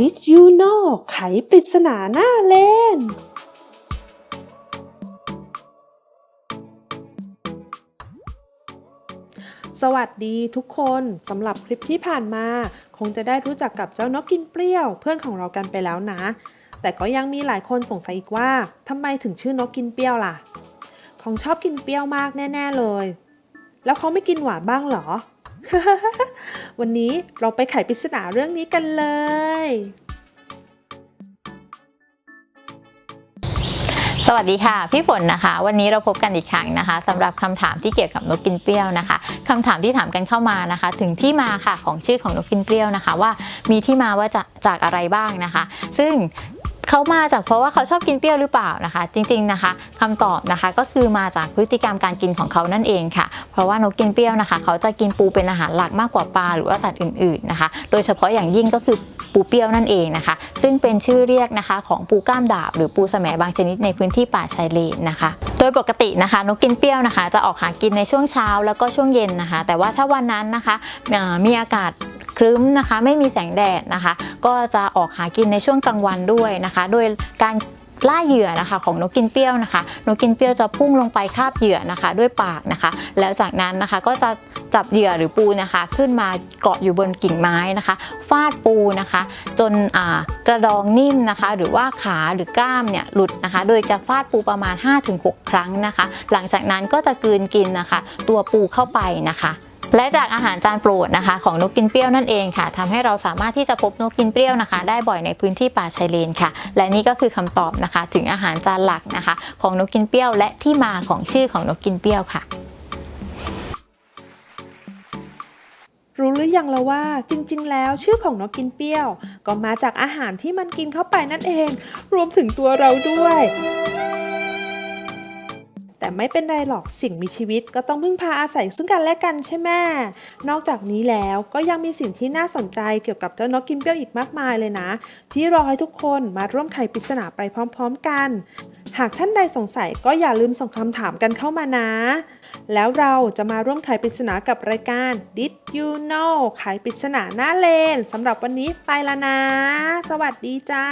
Did you know ไขปริศนาหน้าเล่น สวัสดีทุกคนสำหรับคลิปที่ผ่านมา คงจะได้รู้จักกับเจ้านกกินเปรี้ยว เพื่อนของเรากันไปแล้วนะ แต่ก็ยังมีหลายคนสงสัยอีกว่าทำไมถึงชื่อนกกินเปรี้ยวล่ะคงชอบกินเปรี้ยวมากแน่ ๆเลย แล้วเขาไม่กินหวานบ้างเหรอ วันนี้เราไปไขปริศนาเรื่องนี้กันเลย สวัสดีค่ะ พี่ฝนนะคะ วันนี้เราพบกันอีกครั้งนะคะสำหรับคำถามที่เกี่ยวกับนกกินเปรี้ยวนะคะคำถามที่ถามกันเข้ามานะคะ ถึงที่มาค่ะของชื่อของนกกินเปรี้ยวนะคะ ว่ามีที่มาว่าจะจากอะไรบ้างนะคะ ซึ่ง เขามาจากเพราะว่าเขาชอบกินเปรี้ยวหรือเปล่านะคะ จริงๆนะคะคำตอบนะคะก็คือมาจากพฤติกรรมการกินของเขานั่นเองค่ะ เพราะว่านกกินเปรี้ยวนะคะ เขาจะกินปูเป็นอาหารหลักมากกว่าปลาหรือว่าสัตว์อื่นๆนะคะ โดยเฉพาะอย่างยิ่งก็คือปูเปรี้ยวนั่นเองนะคะ ซึ่งเป็นชื่อเรียกนะคะของปูก้ามดาบ หรือปูแสมบางชนิดในพื้นที่ป่าชายเลนนะคะ โดยปกตินะคะ นกกินเปรี้ยวนะคะ จะออกหากินในช่วงเช้าแล้วก็ช่วงเย็นนะคะ แต่ว่าถ้าวันนั้นนะคะมีอากาศ ครึ้มนะคะ ไม่มีแสงแดดนะคะ ก็จะออกหากินในช่วงกลางวันด้วยนะคะ โดยการล่าเหยื่อนะคะของนกกินเปรี้ยวนะคะ นกกินเปรี้ยวจะพุ่งลงไปคาบเหยื่อนะคะ ด้วยปากนะคะ แล้วจากนั้นนะคะก็จะจับเหยื่อหรือปูนะคะ ขึ้นมาเกาะอยู่บนกิ่งไม้นะคะฟาดปูนะคะ จนกระดองนิ่มนะคะ หรือว่าขาหรือกล้ามเนี่ยหลุดนะคะ โดยจะฟาดปูประมาณ 5-6 ครั้งนะคะ หลังจากนั้นก็จะกืนกินนะคะ ตัวปูเข้าไปนะคะ และจากอาหารจานโปรดนะคะของนกกินเปรี้ยวนั่นเองค่ะทำให้เราสามารถที่จะพบนกกินเปรี้ยวนะคะ ได้บ่อยในพื้นที่ป่าชายเลนค่ะ และนี่ก็คือคำตอบนะคะ ถึงอาหารจานหลักนะคะ ของนกกินเปรี้ยว และที่มาของชื่อของนกกินเปรี้ยวค่ะ รู้หรือยังแล้วว่าจริง ๆ แล้วชื่อของนกกินเปรี้ยว ก็มาจากอาหารที่มันกินเข้าไปนั่นเอง รวมถึงตัวเราด้วย แต่ไม่เป็นไรหรอกสิ่งมีชีวิตก็ต้องพึ่งพาอาศัยซึ่งกันและกันใช่ไหมนอกจากนี้แล้วก็ยังมีสิ่งที่น่าสนใจเกี่ยวกับเจ้านกกินเปรี้ยวอีกมากมายเลยนะ ที่รอให้ทุกคนมาร่วมไขปริศนาไปพร้อม ๆ กัน หากท่านใดสงสัยก็อย่าลืมส่งคำถามกันเข้ามานะ แล้วเราจะมาร่วมไขปริศนากับรายการ Did You Know ไขปริศนาหน้าเลนสำหรับวันนี้ไปละนะ สวัสดีจ้า